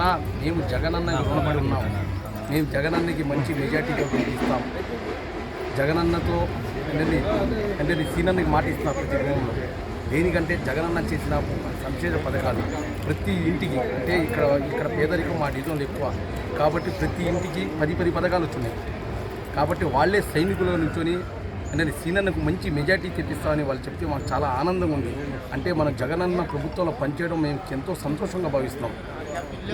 అన్న మేము జగనన్న రుణపడి ఉన్నాం మేము జగనన్నకి మంచి మెజార్టీతో ఇస్తాం జగనన్నతో అంటే అంటే సీనన్నకి మాట ఇస్తున్నా ప్రతి గ్రామంలో. దేనికంటే జగనన్న చేసిన సంక్షేమ పథకాలు. ప్రతి ఇంటికి అంటే ఇక్కడ ఇక్కడ పేదరికం మా డిజైన్లు ఎక్కువ. కాబట్టి ప్రతి ఇంటికి పది పది పథకాలు వచ్చినాయి. కాబట్టి వాళ్ళే సైనికుల నుంచొని అంటే సీనన్నకు మంచి మెజార్టీ తెప్పిస్తామని వాళ్ళు చెప్తే మాకు చాలా ఆనందంగా ఉంది. అంటే మన జగనన్న ప్రభుత్వంలో పనిచేయడం మేము ఎంతో సంతోషంగా భావిస్తున్నాం.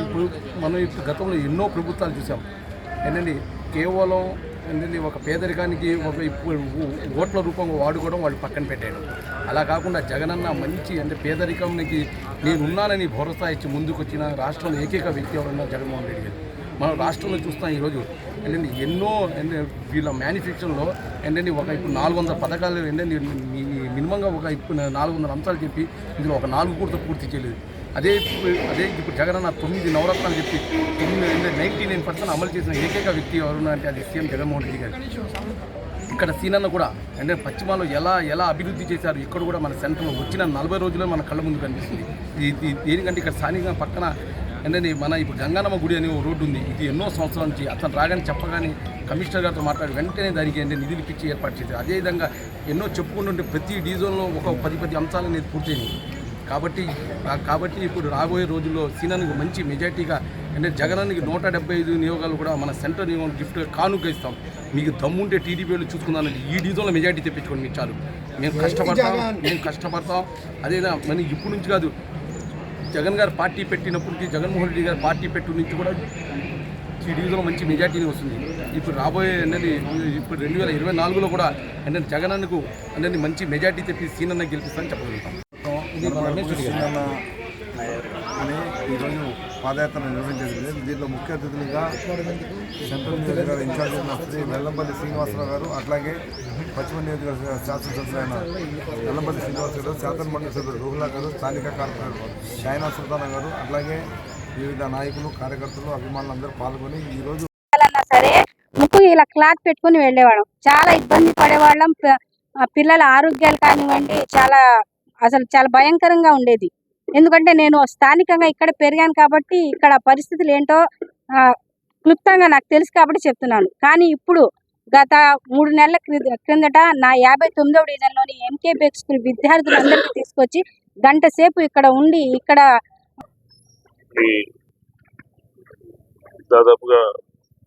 ఇప్పుడు మనం ఇప్పుడు గతంలో ఎన్నో ప్రభుత్వాలు చూసాం. ఏంటంటే కేవలం ఏంటంటే ఒక పేదరికానికి ఒక ఓట్ల రూపంగా వాడుకోవడం వాళ్ళు పక్కన పెట్టాడు అలా కాకుండా జగనన్న మంచి అంటే పేదరికానికి నేను ఉన్నానని భరోసా ఇచ్చి ముందుకు వచ్చిన రాష్ట్రంలో ఏకైక వ్యక్తి ఎవరన్నా జగన్మోహన్ రెడ్డి గారు? మనం రాష్ట్రంలో చూస్తాం ఈరోజు. ఏంటంటే ఎన్నో ఏంటంటే వీళ్ళ మ్యానుఫ్యాక్చరింగ్లో ఏంటంటే ఒక ఇప్పుడు నాలుగు వందల పథకాలు ఏంటంటే మినిమంగా ఒక ఇప్పుడు నాలుగు వందల అంశాలు చెప్పి ఇందులో ఒక నాలుగు కూడా పూర్తి చేయలేదు. అదే ఇప్పుడు అదే ఇప్పుడు జగనన్న తొమ్మిది నవరత్నాలు చెప్పి తొమ్మిది నైంటీ నైన్ పర్సెంట్ అమలు చేసిన ఏకైక వ్యక్తి ఎవరు అంటే అది సీఎం జగన్మోహన్ రెడ్డి గారు. ఇక్కడ సీనన్న కూడా అంటే పశ్చిమాలో ఎలా ఎలా అభివృద్ధి చేశారు ఇక్కడ కూడా మన సెంటర్లో వచ్చిన నలభై రోజుల్లో మన కళ్ళ ముందు కనిపిస్తుంది. ఇది దేనికంటే ఇక్కడ స్థానికంగా పక్కన అంటే మన ఇప్పుడు గంగానమ్మ గుడి అనే ఒక రోడ్డు ఉంది. ఇది ఎన్నో సంవత్సరాల నుంచి అతను రాగానే చెప్పగానే కమిషనర్ గారితో మాట్లాడి వెంటనే దానికి అంటే నిధులు ఇప్పించి ఏర్పాటు చేశారు. అదేవిధంగా ఎన్నో చెప్పుకుంటుంటే ప్రతి డివిజన్లో ఒక పది పది అంశాలు అనేది పూర్తయినాయి. కాబట్టి కాబట్టి ఇప్పుడు రాబోయే రోజుల్లో సీనానికి మంచి మెజార్టీగా అంటే జగనానికి నూట డెబ్బై ఐదు నియోగాలు కూడా మన సెంటర్ నియోగం గిఫ్ట్ కానుక ఇస్తాం మీకు దమ్ముంటే టీడీపీలు చూసుకుందానంటే ఈ డివిజన్లో మెజార్టీ తెప్పించుకోండి మీకు చాలు మేము కష్టపడతాం మేము కష్టపడతాం. అదేనా మన ఇప్పుడు నుంచి కాదు జగన్ గారు పార్టీ పెట్టినప్పటికీ జగన్మోహన్ రెడ్డి గారు పార్టీ పెట్టు నుంచి కూడా ఈ డివిజన్లో మంచి మెజార్టీని వస్తుంది. ఇప్పుడు రాబోయే అనేది ఇప్పుడు రెండు వేల ఇరవై నాలుగులో కూడా అంటే జగనన్నకు అంటే మంచి మెజార్టీ తెప్పి సీనన్న గెలిపిస్తామని చెప్పగలుగుతాం. అని ఈరోజు పాదయాత్ర నిర్వహించడం దీంట్లో ముఖ్య అతిథులుగా సెంట్రల్ నియోజకవర్గ ఇన్ఛార్జ్ అయిన శ్రీ వెల్లంపల్లి శ్రీనివాసరావు గారు అట్లాగే పశ్చిమ నియోజకవర్గ శాసనసభ్యులైన వెల్లంపల్లి శ్రీనివాసరావు గారు శాసన మండలి సభ్యులు రూహుల్లా గారు స్థానిక కార్పొరేటర్ షైనా సుల్తానా గారు అట్లాగే వివిధ నాయకులు కార్యకర్తలు అభిమానులు అందరూ పాల్గొని ఈరోజు అన్నా సరే ముక్కు ఇలా క్లాత్ పెట్టుకుని వెళ్ళేవాళ్ళం. చాలా ఇబ్బంది పడేవాళ్ళం. పిల్లల ఆరోగ్యాలు కానివ్వండి చాలా అసలు చాలా భయంకరంగా ఉండేది. ఎందుకంటే నేను స్థానికంగా ఇక్కడ పెరిగాను కాబట్టి ఇక్కడ పరిస్థితులు ఏంటో క్లుప్తంగా నాకు తెలుసు కాబట్టి చెప్తున్నాను. కానీ ఇప్పుడు గత మూడు నెలల క్రిందట నా యాభై తొమ్మిదవ డివిజన్లోని ఎంకే బేక్ స్కూల్ విద్యార్థులందరికీ తీసుకొచ్చి గంట సేపు ఇక్కడ ఉండి ఇక్కడ దాదాపుగా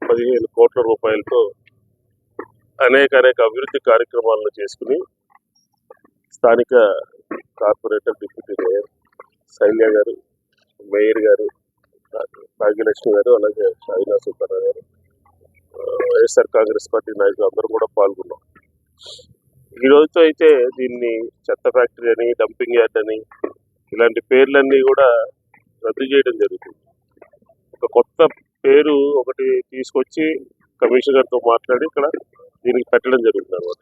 పదిహేను కోట్ల రూపాయలతో అనేక అనేక అభివృద్ధి కార్యక్రమాలను చేసుకుని స్థానిక కార్పొరేటర్ డిప్యూటీ మేయర్ శైల్య గారు మేయర్ గారు భాగ్యలక్ష్మి గారు అలాగే షాయినా సుబ్బారావు గారు వైఎస్ఆర్ కాంగ్రెస్ పార్టీ నాయకులు అందరూ కూడా పాల్గొన్నాం. ఈ రోజుతో అయితే దీన్ని చెత్త ఫ్యాక్టరీ అని డంపింగ్ యార్డ్ అని ఇలాంటి పేర్లన్నీ కూడా రద్దు చేయడం జరుగుతుంది. ఒక కొత్త పేరు ఒకటి తీసుకొచ్చి కమిషనర్తో మాట్లాడి ఇక్కడ దీనికి పెట్టడం జరుగుతుంది అనమాట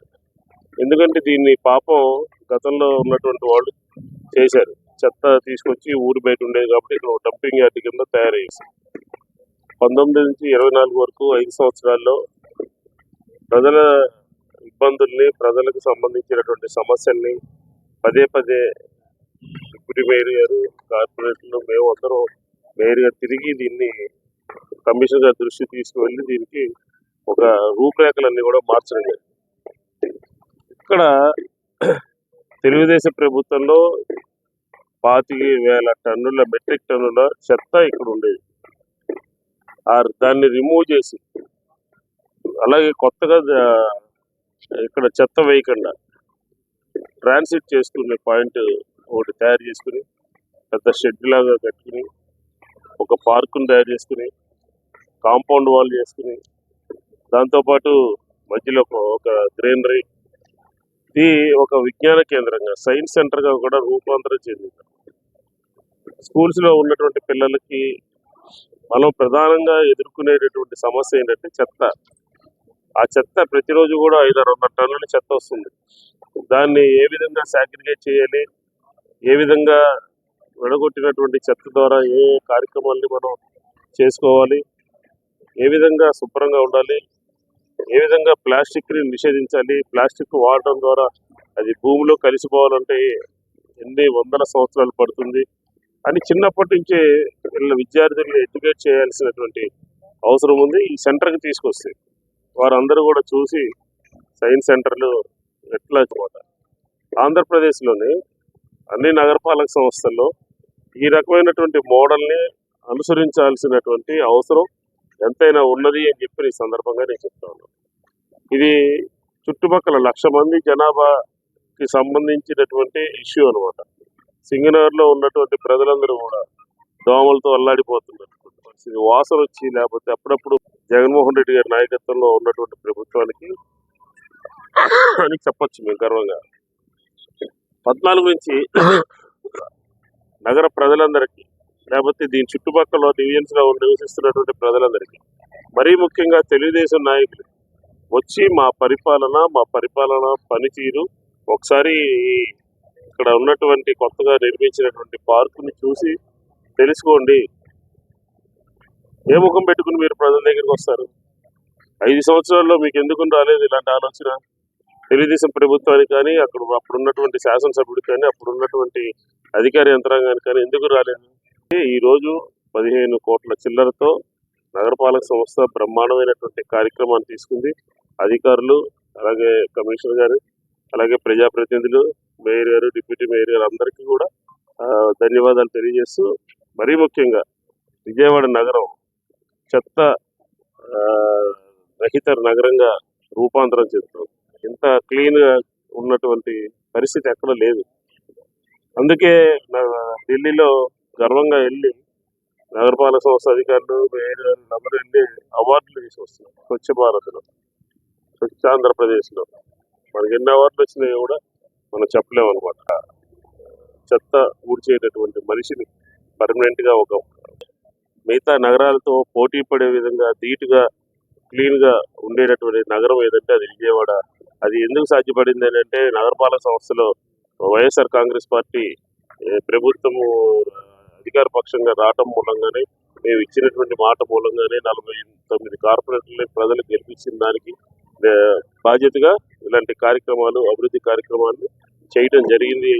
ఎందుకంటే దీన్ని పాపం గతంలో ఉన్నటువంటి వాళ్ళు చేశారు. చెత్త తీసుకొచ్చి ఊరు బయట ఉండేది కాబట్టి ఇక్కడ డంపింగ్ యార్డ్ కింద తయారు పంతొమ్మిది నుంచి ఇరవై నాలుగు వరకు ఐదు సంవత్సరాల్లో ప్రజల ఇబ్బందుల్ని ప్రజలకు సంబంధించినటువంటి సమస్యల్ని పదే పదే డిప్యూటీ మేయర్ గారు కార్పొరేటర్లు మేము అందరం మేయర్ గారు తిరిగి దీన్ని కమిషనర్ గారి దృష్టి తీసుకువెళ్ళి దీనికి ఒక రూపురేఖలన్నీ కూడా మార్చడం జరిగింది. ఇక్కడ తెలుగుదేశం ప్రభుత్వంలో పాతిక వేల టన్నుల మెట్రిక్ టన్నుల చెత్త ఇక్కడ ఉండేది. ఆ దాన్ని రిమూవ్ చేసి అలాగే కొత్తగా ఇక్కడ చెత్త వేయకుండా ట్రాన్సిట్ చేసుకునే పాయింట్ ఒకటి తయారు చేసుకుని పెద్ద షెడ్ లాగా కట్టుకుని ఒక పార్కును తయారు చేసుకుని కాంపౌండ్ వాల్ చేసుకుని దాంతోపాటు మధ్యలో ఒక గ్రీనరీ ఇది ఒక విజ్ఞాన కేంద్రంగా సైన్స్ సెంటర్గా కూడా రూపాంతరం చెందింది. స్కూల్స్లో ఉన్నటువంటి పిల్లలకి మనం ప్రధానంగా ఎదుర్కొనేటటువంటి సమస్య ఏంటంటే చెత్త. ఆ చెత్త ప్రతిరోజు కూడా ఐదారు వందల టన్నుల చెత్త వస్తుంది. దాన్ని ఏ విధంగా సాగ్రిగేట్ చేయాలి? ఏ విధంగా విడగొట్టినటువంటి చెత్త ద్వారా ఏ కార్యక్రమాల్ని మనం చేసుకోవాలి? ఏ విధంగా శుభ్రంగా ఉండాలి? ఏ విధంగా ప్లాస్టిక్ని నిషేధించాలి? ప్లాస్టిక్ వాడటం ద్వారా అది భూమిలో కలిసిపోవాలంటే ఎన్ని వందల సంవత్సరాలు పడుతుంది? అని చిన్నప్పటి నుంచే వీళ్ళ విద్యార్థుల్ని ఎడ్యుకేట్ చేయాల్సినటువంటి అవసరం ఉంది. ఈ సెంటర్కి తీసుకొస్తే వారందరూ కూడా చూసి సైన్స్ సెంటర్లు ఎట్లా అనమాట? ఆంధ్రప్రదేశ్లోని అన్ని నగరపాలక సంస్థల్లో ఈ రకమైనటువంటి మోడల్ని అనుసరించాల్సినటువంటి అవసరం ఎంతైనా ఉన్నది అని చెప్పి ఈ సందర్భంగా నేను చెప్తాను ఇది చుట్టుపక్కల లక్ష మంది జనాభాకి సంబంధించినటువంటి ఇష్యూ అనమాట సింగనగర్లో ఉన్నటువంటి ప్రజలందరూ కూడా దోమలతో అల్లాడిపోతున్నటువంటి పరిస్థితి వాసన వచ్చి లేకపోతే అప్పుడప్పుడు జగన్మోహన్ రెడ్డి గారి నాయకత్వంలో ఉన్నటువంటి ప్రభుత్వానికి అని చెప్పొచ్చు మేము గర్వంగా. పద్నాలుగు నుంచి నగర ప్రజలందరికీ లేకపోతే దీని చుట్టుపక్కల డివిజన్స్గా నివసిస్తున్నటువంటి ప్రజలందరికీ మరీ ముఖ్యంగా తెలుగుదేశం నాయకులు వచ్చి మా పరిపాలన మా పరిపాలన పనితీరు ఒకసారి ఇక్కడ ఉన్నటువంటి కొత్తగా నిర్మించినటువంటి పార్కుని చూసి తెలుసుకోండి. ఏ ముఖం పెట్టుకుని మీరు ప్రజల దగ్గరికి వస్తారు? ఐదు సంవత్సరాల్లో మీకు ఎందుకు రాలేదు ఇలాంటి ఆలోచన? తెలుగుదేశం ప్రభుత్వానికి కానీ అక్కడ అప్పుడు ఉన్నటువంటి శాసనసభ్యుడికి కానీ అప్పుడు ఉన్నటువంటి అధికార యంత్రాంగానికి కానీ ఎందుకు రాలేదు? ఈ రోజు పదిహేను కోట్ల చిల్లరతో నగరపాలక సంస్థ బ్రహ్మాండమైనటువంటి కార్యక్రమాన్ని తీసుకుంది. అధికారులు అలాగే కమిషనర్ గారు అలాగే ప్రజాప్రతినిధులు మేయర్ గారు డిప్యూటీ మేయర్ గారు అందరికీ కూడా ధన్యవాదాలు తెలియజేస్తూ మరీ ముఖ్యంగా విజయవాడ నగరం చెత్త రహిత నగరంగా రూపాంతరం చెందుతుంది. ఇంత క్లీన్గా ఉన్నటువంటి పరిస్థితి ఎక్కడ లేదు. అందుకే నా- ఢిల్లీలో గర్వంగా వెళ్ళి నగరపాలక సంస్థ అధికారులు మేయర్ అందరూ వెళ్ళి అవార్డులు తీసుకొస్తున్నారు స్వచ్ఛ భారత్లో స్వచ్ఛ ఆంధ్రప్రదేశ్లో. మనకి ఎన్ని అవార్డులు వచ్చినాయో కూడా మనం చెప్పలేము అనమాట చెత్త ఊడ్చేటటువంటి మనిషిని పర్మనెంట్గా ఒక మిగతా నగరాలతో పోటీ పడే విధంగా ధీటుగా క్లీన్గా ఉండేటటువంటి నగరం ఏదంటే అది విజయవాడ. అది ఎందుకు సాధ్యపడింది అని అంటే నగరపాలక సంస్థలో వైఎస్ఆర్ కాంగ్రెస్ పార్టీ ప్రభుత్వము అధికార పక్షంగా రావటం మూలంగానే మేము ఇచ్చినటువంటి మాట మూలంగానే నలభై తొమ్మిది కార్పొరేటర్లని ప్రజలు గెలిపించిన దానికి బాధ్యతగా ఇలాంటి కార్యక్రమాలు అభివృద్ధి కార్యక్రమాలు చేయడం జరిగింది.